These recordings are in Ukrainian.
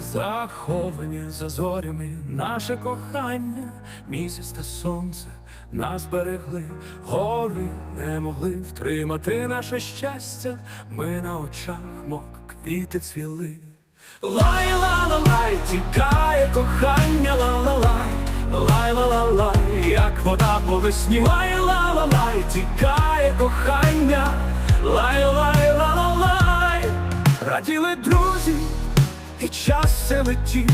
Заховані за зорями наше кохання, місяць та сонце нас берегли, гори не могли втримати наше щастя, ми на очах, мов квіти цвіли. Лай ла ла лай, тікає кохання, ла ла лай, ла ла лай, як вода по весні, лай ла ла лай, тікає кохання, лай лай ла ла лай, раділи і час все летів,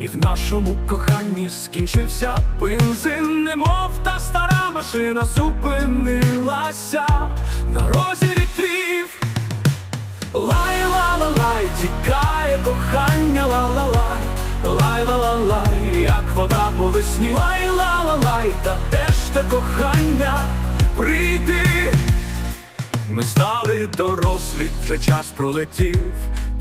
і в нашому коханні скінчився бензин, немов та стара машина зупинилася на розі вітрів. Лай ла ла лай, тікає кохання, ла ла лай, лай ла ла лай, як вода по весні, лай ла ла лай, та де ж те кохання прийди. Ми стали дорослі, вже час пролетів.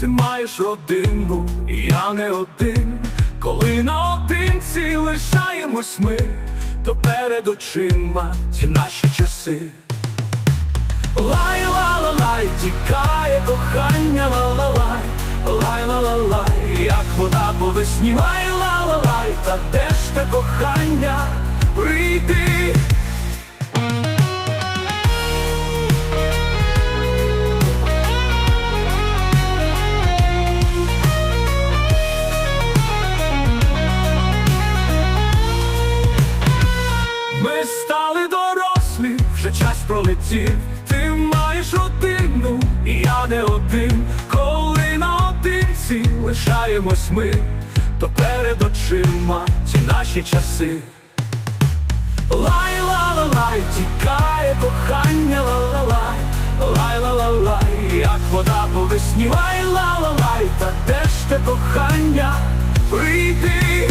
Ти маєш родину, і я не один. Коли наодинці лишаємось ми, то перед очима ті наші часи. Лай ла ла лай, тікає кохання, ла ла лай, лай ла ла лай, як вода по весні, лай ла ла лай, та де ж те кохання прийди. Пролетів. Ти маєш родину, і я не один. Коли наодинці лишаємось ми, то перед очима ті наші часи. Лай ла ла лай, тікає кохання, ла ла лай, лай ла ла лай, як вода по весні, лай ла ла лай, та де ж те кохання прийди.